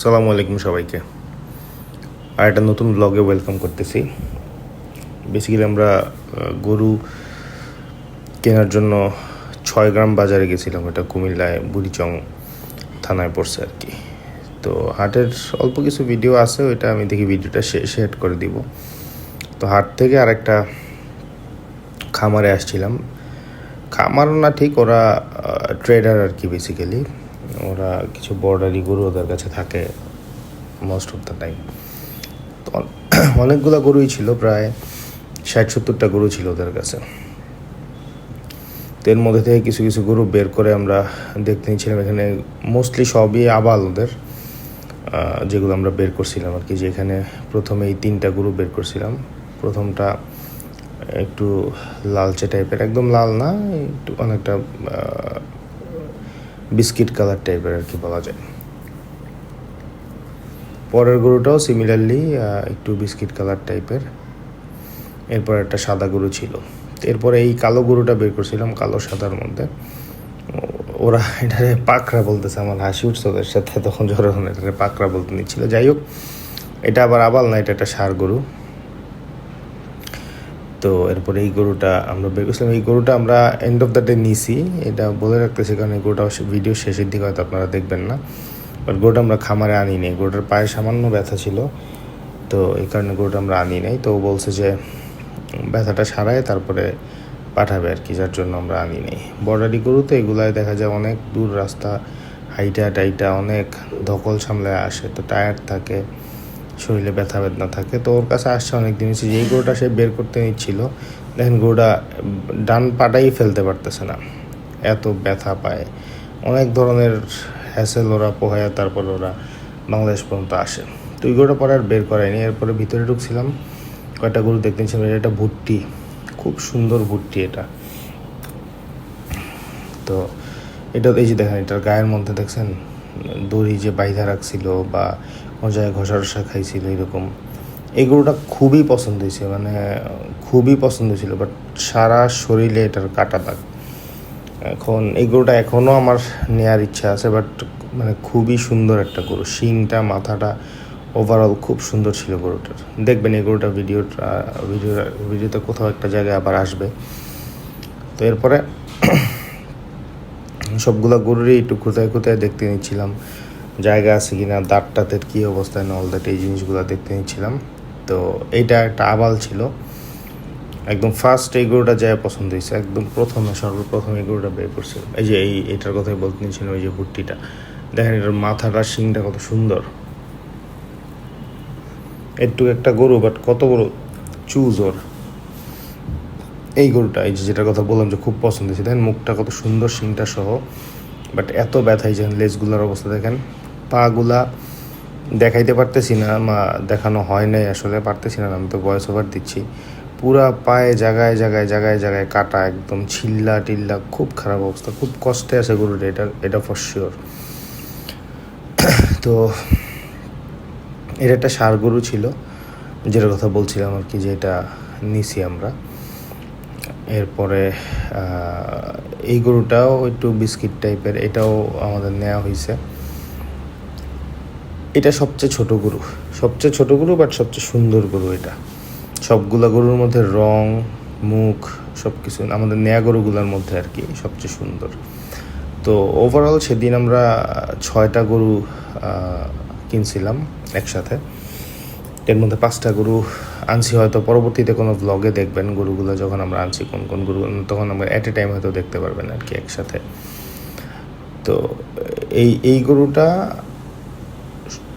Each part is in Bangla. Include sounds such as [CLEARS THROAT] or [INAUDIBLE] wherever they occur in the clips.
সালামু আলাইকুম সবাইকে। আর একটা নতুন ব্লগে ওয়েলকাম করতেছি। বেসিক্যালি আমরা গরু কেনার জন্য ছয় গ্রাম বাজারে গেছিলাম। এটা কুমিল্লায় বুড়িচং থানায় পড়ছে আর কি। তো হাটের অল্প কিছু ভিডিও আছে, ওইটা আমি দেখি ভিডিওটা অ্যাড করে দিব। তো হাট থেকে আরেকটা খামারে আসছিলাম। খামার না ঠিক, ওরা ট্রেডার আর কি বেসিক্যালি ওরা কিছু বর্ডারি গরু ওদের কাছে থাকে মোস্ট অফ দ্য টাইম তো অন- [CLEARS THROAT] অনেকগুলো গরুই ছিল, প্রায় ষাট সত্তরটা গরু ছিল ওদের কাছে। তো এর মধ্যে থেকে কিছু কিছু গরু বের করে আমরা দেখতে নিয়েছিলাম। এখানে মোস্টলি সবই আবাল ওদের যেগুলো আমরা বের করছিলাম আর কি যেখানে প্রথমে এই তিনটা গরু বের করছিলাম। প্রথমটা একটু লালচে টাইপের একদম লাল না, একটু অনেকটা বিস্কিট কালার টাইপের আর কি বলা যায়। পরের গরুটাও সিমিলারলি একটু বিস্কিট কালার টাইপের। এরপর একটা সাদা গরু ছিল। এরপরে এই কালো গরুটা বের করছিলাম, কালো সাদার মধ্যে। ওরা এটারে পাকড়া বলতেছে আমার, হাসি উঠছে ওদের সাথে, তখন যখন এটারে পাকড়া বলতে নিচ্ছিল। যাই হোক, এটা আবার আবাল না, এটা একটা সার গরু। তো এরপরে এই গরুটা আমরা বের করছিলাম। এই গরুটা আমরা এন্ড অফ দ্য ডে নিছি। এটা বলে রাখতেছি কারণ এই গরুটা ভিডিও শেষের দিকে হয়তো আপনারা দেখবেন না। বাট গরুটা আমরা খামারে আনি নাই। গরুটার পায়ে সামান্য ব্যথা ছিল। তো এই কারণে গরুটা আমরা আনি নাই। তো বলছে যে, ব্যথাটা সারায় তারপরে পাঠাবে আর কি, যার জন্য আমরা আনি নাই। বর্ডারি গরু তো এগুলায় দেখা যায় অনেক দূর রাস্তা হাইটা টাইটা অনেক ধকল সামলায় আসে। তো টায়ার থাকে। শরীরে ব্যথা বেদনা থাকে। তো ওর কাছে আসছে অনেক দিন হচ্ছে যেই গরুটা সে বের করতে নিচ্ছিল, দেখেন গরুটা ডান পাটাই ফেলতে পারতেছে না। এত ব্যথা পায়। অনেক ধরনের হ্যাসেল ওরা পোহায়, তারপর ওরা বাংলাদেশ পর্যন্ত আসে। তো ওই গরুটা পরে আর বের করায়নি। এরপরে ভিতরে ঢুকছিলাম। কয়েকটা গরু দেখতে নিচ্ছিলাম। এটা ভুট্টি। খুব সুন্দর ভুট্টি এটা। তো এটা, এই যে দেখেন, এটার গায়ের মধ্যে দেখছেন, দড়ি যে বাইধা রাখছিল বা মজায় ঘষা রসা খাইছিল এরকম। এই গরুটা খুবই পছন্দ হয়েছে মানে খুবই পছন্দ ছিল বাট সারা শরীরে এটার কাটা দাগ। এখন এই গরুটা এখনও আমার নেয়ার ইচ্ছা আছে বাট মানে খুবই সুন্দর একটা গরু। শিংটা, মাথাটা ওভারঅল খুব সুন্দর ছিল গরুটার। দেখবেন এই গরুটা ভিডিওটা ভিডিও ভিডিওতে কোথাও একটা জায়গায় আবার আসবে। তো এরপরে সবগুলা গরুরই একটু কোথায় কোথায় দেখতে নিচ্ছিলাম। জায়গা আছে কিনা দাঁত টাতের কী অবস্থায় না অল দ্যাট এই জিনিসগুলো দেখতে নিচ্ছিলাম। তো এইটা একটা আবাল ছিল। একদম ফার্স্ট এই গরুটা যায় পছন্দ হয়েছে। একদম প্রথমে, সর্বপ্রথম এই গরুটা বের করছিল এই যে এই, এটার কথাই বলতে নিচ্ছিলাম এই যে ভুট্টিটা। দেখেন, এটার মাথাটা, শিংটা কত সুন্দর। একটু একটা গরু বাট কত বড় চুজ ওর। এই গরুটা, এই যে যেটার কথা বললাম যে খুব পছন্দ হয়েছে। দেখেন, মুখটা কত সুন্দর, শিংটা সহ। বাট এত ব্যথাই যেন লেজগুলোর অবস্থা, দেখেন। পাগুলা দেখাইতে পারতেছি না, মা দেখানো হয় নাই আসলে, পারতেছি না, আমি তো ভয়েস ওভার দিচ্ছি। পুরা পায়ে জায়গায় জায়গায় জায়গায় জায়গায় কাটা, একদম ছিল্লা টিল্লা, খুব খারাপ অবস্থা, খুব কষ্টে আছে গরুটা, এটা এটা ফর শিওর তো এটা একটা সার গরু ছিল, যেটার কথা বলছিলাম আর কি, যে এটা নিছি আমরা। এরপরে এই গরুটাও একটু বিস্কিট টাইপের এটাও আমাদের নেওয়া হয়েছে এটা সবচেয়ে ছোট গরু। সবচেয়ে ছোট গরু বাট সবচেয়ে সুন্দর গরু এটা। সবগুলা গরুর মধ্যে রং, মুখ সব কিছু আমাদের নেয়া গরুগুলোর মধ্যে আর কি সবচেয়ে সুন্দর। তো ওভারঅল সেদিন আমরা ছয়টা গরু কিনছিলাম একসাথে। এর মধ্যে পাঁচটা গরু আনছি, হয়তো পরবর্তীতে কোনো ব্লগে দেখবেন গরুগুলো যখন আমরা আনছি, কোন কোন গরু, তখন আমরা অ্যাট এ টাইম হয়তো দেখতে পারবেন আর কি একসাথে। তো এই এই গরুটা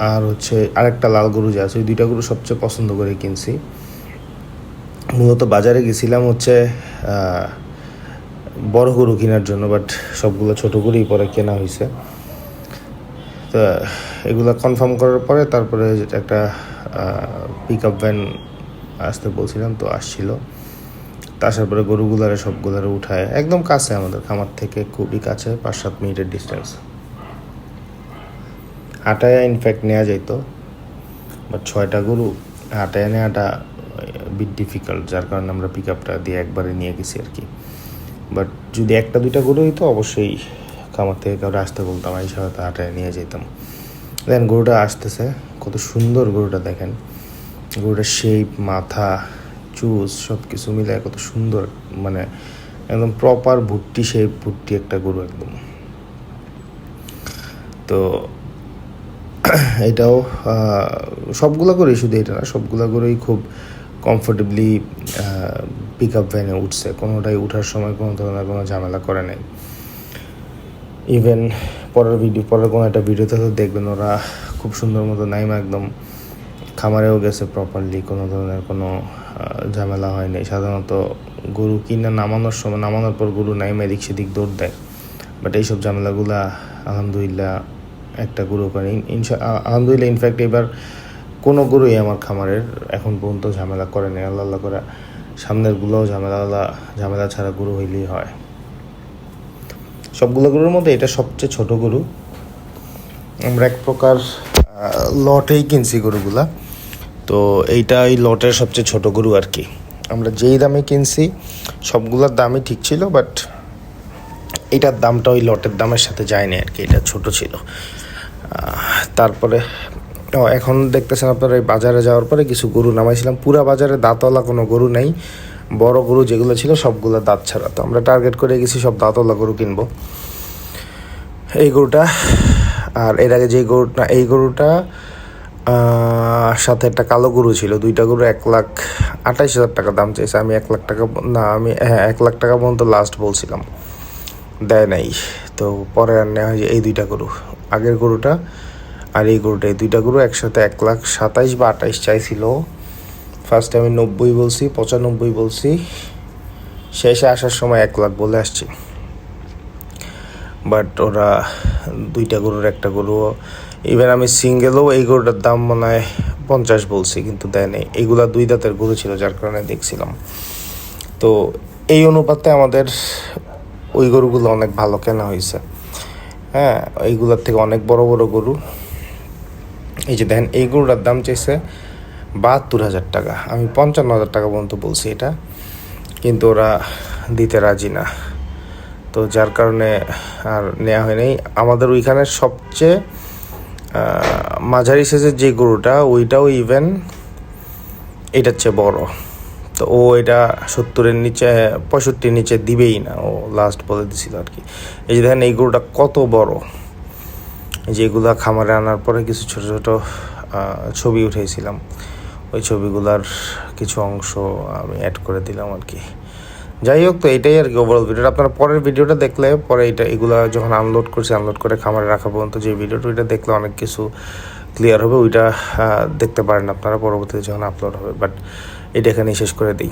আর হচ্ছে আরেকটা লাল গরু যে আছে, ওই দুইটা গরু সবচেয়ে পছন্দ করে কিনছি। মূলত বাজারে গেছিলাম হচ্ছে বড় গরু কেনার জন্য বাট সবগুলো ছোট গরুই পরে কেনা হয়েছে তো এগুলো কনফার্ম করার পরে তারপরে একটা পিক আপ ভ্যান আসতে বলছিলাম, তো আসছিল। আসার পরে গরুগুলারে সবগুলারে উঠায়, একদম কাছে আমাদের খামার থেকে, খুবই কাছে, পাঁচ সাত মিনিটের ডিস্টেন্স হাঁটায় ইনফ্যাক্ট নেওয়া যাইতো। বাট ছয়টা গরু হাঁটায় নেওয়াটা বিট ডিফিকাল্ট যার কারণে আমরা পিক আপটা দিয়ে একবারে নিয়ে গেছি আর কি। বাট যদি একটা, দুইটা গরু হইতো, অবশ্যই খামার থেকে কাউরে আসতে বলতাম এই হয়তো হাঁটায় নিয়ে যেতাম দেন গরুটা আসতেছে, কত সুন্দর গরুটা দেখেন। গরুটার শেপ মাথা চুজ সব কিছু মিলে কত সুন্দর মানে একদম প্রপার ভুট্টি শেপ ভুট্টি একটা গরু একদম। তো [CLEARS THROAT] এটাও সবগুলা করেই শুধু এটা না, সবগুলা করেই খুব কমফোর্টেবলি পিক আপ ভ্যানে উঠছে। কোনোটাই উঠার সময় কোনো ধরনের কোনো ঝামেলা করে নাই। ইভেন পরের ভিডিও পরের কোনো একটা ভিডিওতে তো দেখবেন ওরা খুব সুন্দর মতো নাইমা একদম খামারেও গেছে প্রপারলি কোনো ধরনের কোনো ঝামেলা হয়নি সাধারণত গরু কিনা নামানোর সময়, নামানোর পর গরু নাইমা এদিক সেদিক দৌড় দেয়। বাট এইসব ঝামেলাগুলা, আলহামদুলিল্লাহ একটা গরু করে। ইনশা আলহামদুলিল্লাহ ইনফ্যাক্ট এবার কোনো গরুই আমার খামারের এখন পর্যন্ত ঝামেলা করে নেই। আল্লাহ আল্লাহ করে সামনেরগুলোও ঝামেলা, আল্লাহ, ঝামেলা ছাড়া গরু হইলেই হয়। সবগুলো গরুর মধ্যে এটা সবচেয়ে ছোট গরু। আমরা এক প্রকার লটেই কিনছি গরুগুলা। তো এইটা এই লটের সবচেয়ে ছোট গরু আর কি। আমরা যেই দামে কিনছি, সবগুলোর দামই ঠিক ছিল, বাট এটার দামটা ওই লটের দামের সাথে যায়নি আর কি, এটা ছোট ছিল। তারপরে এখন দেখতেছেন আপনারা এই বাজারে যাওয়ার পরে কিছু গরু নামাইছিলাম। পুরা বাজারে দাঁতওয়ালা কোনো গরু নেই। বড় গরু যেগুলো ছিল সবগুলো দাঁত ছাড়া। তো আমরা টার্গেট করে গেছি সব দাঁতওয়ালা গরু কিনবো। এই গরুটা, আর এর আগে যে গরুটা এই গরুটা সাথে একটা কালো গরু ছিল। দুইটা গরু এক লাখ আঠাইশ হাজার টাকা দাম চাইছে। আমি এক লাখ টাকা, না, আমি হ্যাঁ এক লাখ টাকা পর্যন্ত লাস্ট বলছিলাম। দেয় নাই। তো পরে আর নেওয়া হয় এই দুইটা গরু। আগের গরুটা আর এই গরুটা এই দুইটা গরু একসাথে এক লাখ সাতাইশ বা আঠাইশ চাইছিল। ফার্স্টে আমি নব্বই বলছি, পঁচানব্বই বলছি। শেষে আসার সময় এক লাখ বলে আসছি। বাট ওরা দুইটা গরুর একটা গরু। ইভেন আমি সিঙ্গেলও এই গরুটার দাম মনে হয় পঞ্চাশ বলছি, কিন্তু দেয় নেই। এইগুলা দুই দাঁতের গরু ছিল, যার কারণে দেখছিলাম। তো এই অনুপাতে আমাদের ওই গরুগুলো অনেক ভালো কেনা হয়েছে। হ্যাঁ এইগুলোর থেকে অনেক বড় বড় গরু। এই যে দেখেন, এই গরুটার দাম চাইছে বাহাত্তর হাজার টাকা। আমি পঞ্চান্ন হাজার টাকা পর্যন্ত বলছি এটা, কিন্তু ওরা দিতে রাজি না। তো যার কারণে আর নেওয়া হয়নি। আমাদের ওইখানে সবচেয়ে মাঝারি সাইজের যে গরুটা, ওইটাও ইভেন এটার চেয়ে বড়। তো ও এটা সত্তরের নিচে, পঁয়ষট্টির নিচে দিবেই না। ও লাস্ট বলে দিছিল আর কি। এই যে দেখেন এই গরুটা কত বড়। এই যে এগুলা খামারে আনার পরে কিছু ছোট ছোট ছবি উঠেছিলাম ওই ছবিগুলার কিছু অংশ আমি অ্যাড করে দিলাম আর কি। যাই হোক তো, এটাই আর কি ওভারঅল ভিডিওটা আপনারা পরের ভিডিওটা দেখলে, পরে এটা, এগুলা যখন আনলোড করছি আনলোড করে খামারে রাখা পর্যন্ত যে ভিডিওটা ওইটা দেখলে অনেক কিছু ক্লিয়ার হবে। ওইটা দেখতে পারেন আপনারা, পরবর্তীতে যখন আপলোড হবে। বাট এটা এখানেই শেষ করে দিই।